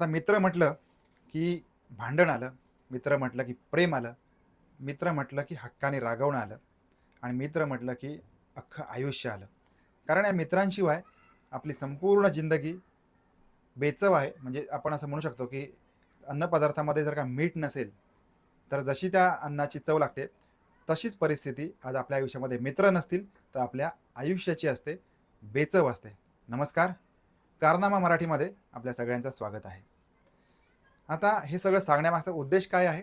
आता मित्र म्हटलं की भांडण आलं मित्र म्हटलं की प्रेम आलं मित्र म्हटलं की हक्काने रागवणं आलं आणि मित्र म्हटलं की अख्खं आयुष्य आलं. कारण या मित्रांशिवाय आपली संपूर्ण जिंदगी बेचव आहे. म्हणजे आपण असं म्हणू शकतो की अन्नपदार्थामध्ये जर का मीठ नसेल तर जशी त्या अन्नाची चव लागते तशीच परिस्थिती आज आपल्या आयुष्यामध्ये मित्र नसतील तर आपल्या आयुष्याची असते बेचव असते. नमस्कार. कारनामा मराठीमध्ये आपल्या सगळ्यांचं स्वागत आहे. आता हे सगळं सांगण्यामागचा उद्देश काय आहे?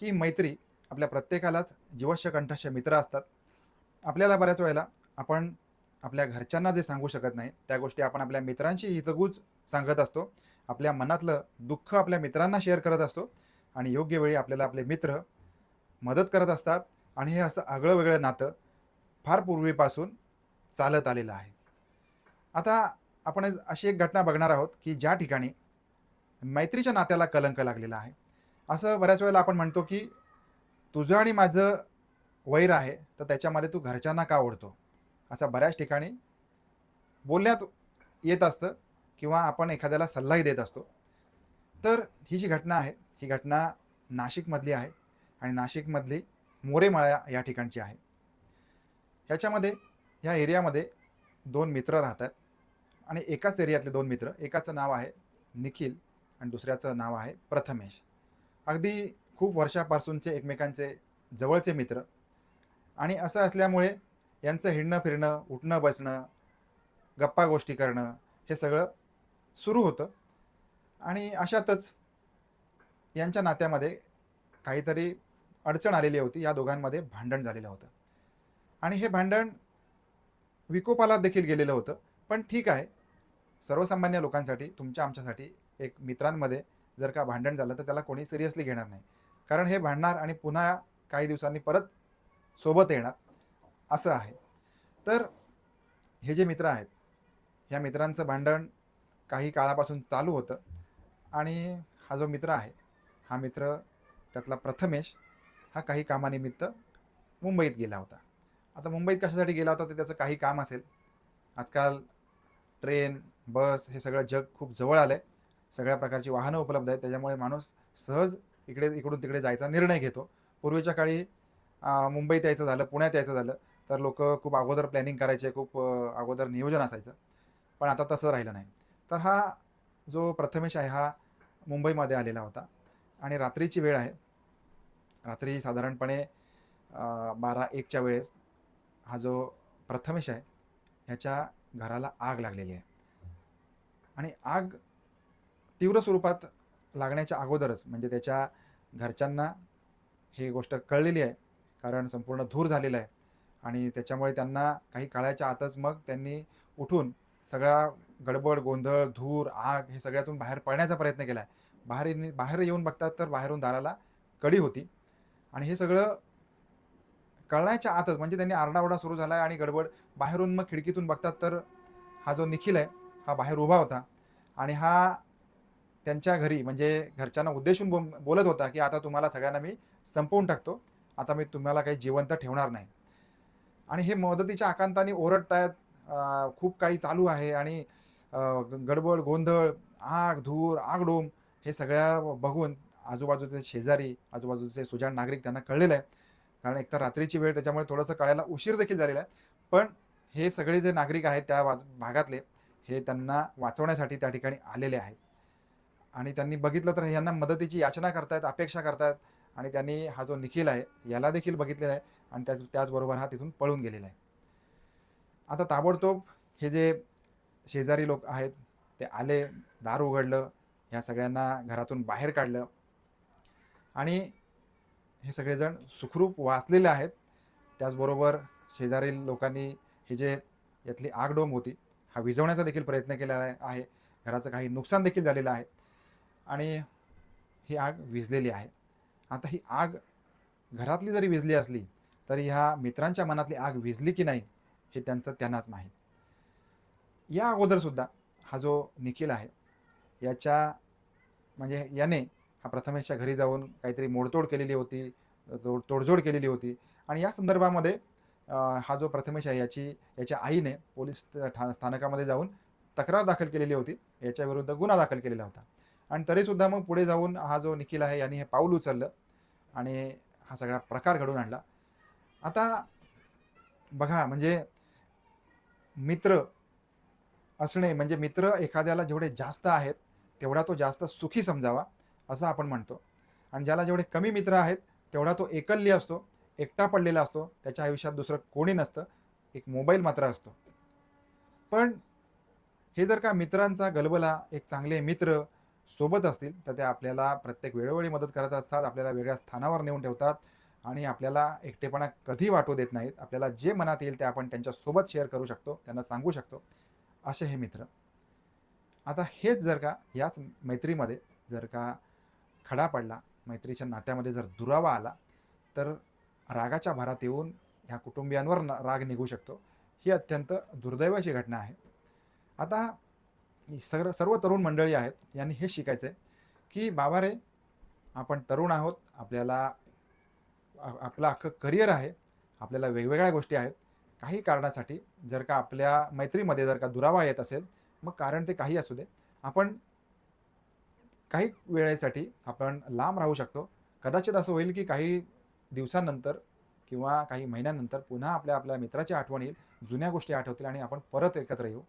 की मैत्री आपल्या प्रत्येकालाच जीवश्य कंठाचे मित्र असतात. आपल्याला बऱ्याच वेळेला आपण आपल्या घरच्यांना जे सांगू शकत नाही त्या गोष्टी आपण आपल्या मित्रांशी हितगूज सांगत असतो. आपल्या मनातलं दुःख आपल्या मित्रांना शेअर करत असतो आणि योग्य वेळी आपल्याला आपले मित्र मदत करत असतात आणि हे असं आगळं वेगळं नातं फार पूर्वीपासून चालत आलेलं आहे. आता आपण अशी एक घटना बघणार आहोत की ज्या ठिकाणी मैत्रीच्या नात्याला कलंक लागलेला आहे. असं बऱ्याच वेळेला आपण म्हणतो की तुझं आणि माझं वैर आहे तर त्याच्यामध्ये तू घरच्यांना का ओढतो? असं बऱ्याच ठिकाणी बोलण्यात येत असतं किंवा आपण एखाद्याला सल्लाही देत असतो. तर ही जी घटना आहे ही घटना नाशिकमधली आहे आणि नाशिकमधली मोरेमाळा या ठिकाणची आहे. ह्याच्यामध्ये ह्या एरियामध्ये दोन मित्र राहतात. आणि एकाच एरियातले दोन मित्र एकाचं नाव आहे निखिल आणि दुसऱ्याचं नाव आहे प्रथमेश. अगदी खूप वर्षापासूनचे एकमेकांचे जवळचे मित्र. आणि असं असल्यामुळे यांचं हिंडणं फिरणं उठणं बसणं गप्पा गोष्टी करणं हे सगळं सुरू होतं. आणि अशातच यांच्या नात्यामध्ये काहीतरी अडचण आलेली होती. या दोघांमध्ये भांडण झालेलं होतं. आणि हे भांडण विकोपाला देखील गेलेलं होतं. पण ठीक आहे. सर्वसामान्य लोकांसाठी तुमच्या आमच्यासाठी एक मित्रांमध्ये जर का भांडण झालं तर त्याला कोणी सिरियसली घेणार नाही. कारण हे भांडणार आणि पुन्हा काही दिवसांनी परत सोबत येणार असं आहे. तर हे जे मित्र आहेत ह्या मित्रांचं भांडण काही काळापासून चालू होतं आणि हा जो मित्र आहे हा मित्र त्यातला प्रथमेश हा काही कामानिमित्त मुंबईत गेला होता. आता मुंबईत कशासाठी गेला होता? ते त्याचं काही काम असेल. आजकाल ट्रेन बस हे सगळं जग खूप जवळ आलं आहे सगळ्या प्रकारची वाहनं उपलब्ध आहेत. त्याच्यामुळे माणूस सहज इकडे इकडून तिकडे जायचा निर्णय घेतो. पूर्वीच्या काळी मुंबईत यायचं झालं पुण्यात यायचं झालं तर लोक खूप अगोदर प्लॅनिंग करायचे खूप अगोदर नियोजन असायचं. पण आता तसं राहिलं नाही. तर हा जो प्रथमेश आहे हा मुंबईमध्ये आलेला होता. आणि रात्रीची वेळ आहे. रात्री साधारणपणे बारा एकच्या वेळेस हा जो प्रथमेश आहे ह्याच्या घराला आग लागलेली आहे. आणि आग तीव्र स्वरूपात लागण्याच्या अगोदरच म्हणजे त्याच्या घरच्यांना हे गोष्ट कळलेली आहे कारण संपूर्ण धूर झालेला आहे. आणि त्याच्यामुळे त्यांना काही काळाच्या आतच मग त्यांनी उठून सगळा गडबड गोंधळ धूर आग हे सगळ्यातून बाहेर पळण्याचा प्रयत्न केला. आहे बाहेर बाहेर येऊन बघतात तर बाहेरून दाराला कडी होती. आणि हे सगळं कळण्याच्या आतच म्हणजे त्यांनी आरडाओरडा सुरू झाला आहे आणि गडबड बाहेरून मग खिडकीतून बघतात तर हा जो निखिल आहे हा बाहेर उभा होता आणि हा त्यांच्या घरी म्हणजे घरच्यांना उद्देशून बोलत होता की आता तुम्हाला सगळ्यांना मी संपवून टाकतो आता मी तुम्हाला काही जिवंत ठेवणार नाही. आणि हे मदतीच्या आकांताने ओरडतायत खूप काही चालू आहे आणि गडबड गोंधळ आग धूर आगडोम हे सगळ्या बघून आजूबाजूचे शेजारी आजूबाजूचे सुजाण नागरिक त्यांना कळलेलं आहे. कारण एकतर रात्रीची वेळ त्याच्यामुळे थोडंसं कळायला उशीर देखील झालेला आहे. पण हे सगळे जे नागरिक आहेत त्या भागातले हे त्यांना वाचवण्यासाठी त्या ठिकाणी आलेले आहेत. आणि त्यांनी बघितलं तर यांना मदतीची याचना करतायत अपेक्षा करतायत आणि त्यांनी हा जो निखिल आहे याला देखील बघितलेला आहे आणि त्याच त्याचबरोबर हा तिथून पळून गेलेला आहे. आता ताबडतोब हे जे शेजारी लोक आहेत ते आले दार उघडलं ह्या सगळ्यांना घरातून बाहेर काढलं. आणि हे सगळेजण सुखरूप वाचलेले आहेत. त्याचबरोबर शेजारील लोकांनी हे जे यातली आगडोंब होती हा विझवण्याचा देखील प्रयत्न केलेला आहे- आहे. घराचं काही नुकसान देखील झालेलं आहे. आणि ही आग विझलेली आहे. आता ही आग घरातली जरी विझली असली तरी ह्या मित्रांच्या मनातली आग विझली की नाही हे त्यांचं त्यांनाच माहीत. या अगोदरसुद्धा हा जो निखिल आहे याच्या म्हणजे याने हा प्रथमेशच्या घरी जाऊन काहीतरी मोडतोड केलेली होती तोड तोडजोड केलेली होती. आणि या संदर्भामध्ये हा जो प्रथमेश आहे याची याच्या आईने पोलीस ठा स्थानकामध्ये जाऊन तक्रार दाखल केलेली होती. याच्या विरुद्ध गुन्हा दाखल केलेला होता. आणि तरीसुद्धा मग पुढे जाऊन हा जो निखिल आहे यांनी हे पाऊल उचललं आणि हा सगळा प्रकार घडून आणला. आता बघा म्हणजे मित्र असणे म्हणजे मित्र एखाद्याला जेवढे जास्त आहेत तेवढा तो जास्त सुखी समजावा. असं आपण म्हणतो. आणि ज्याला जेवढे कमी मित्र आहेत तेवढा तो एकल्य असतो एकटा पडलेला असतो त्याच्या आयुष्यात दुसरं कोणी नसतं एक मोबाईल मात्र असतो. पण हे जर का मित्रांचा गलबला एक चांगले मित्र सोबत असतील तर ते आपल्याला प्रत्येक वेळोवेळी मदत करत असतात आपल्याला वेगळ्या स्थानावर नेऊन ठेवतात आणि आपल्याला एकटेपणा कधी वाटू देत नाहीत. आपल्याला जे मनात येईल ते आपण त्यांच्यासोबत शेअर करू शकतो त्यांना सांगू शकतो. असे हे मित्र. आता हेच जर का याच मैत्रीमध्ये जर का खडा पडला मैत्रीच्या नात्यामध्ये जर दुरावा आला तर रागाच्या भरात येऊन ह्या कुटुंबियांवर राग निघू शकतो. ही अत्यंत दुर्दैवाची घटना आहे. आता सगळं सर्व तरुण मंडळी आहेत यांनी हे शिकायचं आहे की बाबा रे आपण तरुण आहोत आपल्याला आपलं अख्खं करिअर आहे आपल्याला वेगवेगळ्या गोष्टी आहेत. काही कारणासाठी जर का आपल्या मैत्रीमध्ये जर का दुरावा येत असेल मग कारण ते काही असू दे. आपण काही वेळेसाठी आपण लांब राहू शकतो. कदाचित असं होईल की काही दिवसांनंतर किंवा काही महिन्यानंतर पुन्हा आपल्या आपल्या मित्राची आठवण येईल जुन्या गोष्टी आठवतील आणि आपण परत एकत्र येऊ.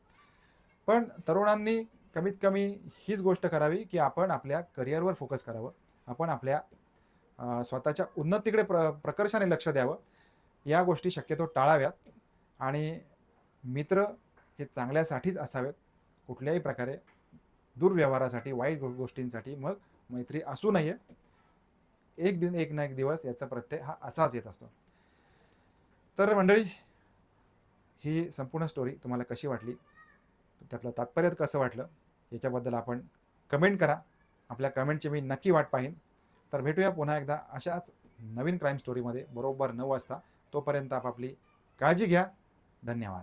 पण तरुणांनी कमीत कमी हीच गोष्ट करावी की आपण आपल्या करिअरवर फोकस करावं. आपण आपल्या स्वतःच्या उन्नतीकडे प्र प्रकर्षाने लक्ष द्यावं. या गोष्टी शक्यतो टाळाव्यात आणि मित्र हे चांगल्यासाठीच असावेत कुठल्याही प्रकारे. दुर्व्यवहारासाठी वाईट गो गोष्टींसाठी मग मैत्री असू नये. एक दिन एक ना एक दिवस याचा प्रत्यय हा असाच येत असतो. तर मंडळी ही संपूर्ण स्टोरी तुम्हाला कशी वाटली? त्यातलं तात्पर्य कसं वाटलं? याच्याबद्दल आपण कमेंट करा. आपल्या कमेंटची मी नक्की वाट पाहीन. तर भेटूया पुन्हा एकदा अशाच नवीन क्राईम स्टोरीमध्ये बरोबर नऊ वाजता. तोपर्यंत आपापली काळजी घ्या. धन्यवाद.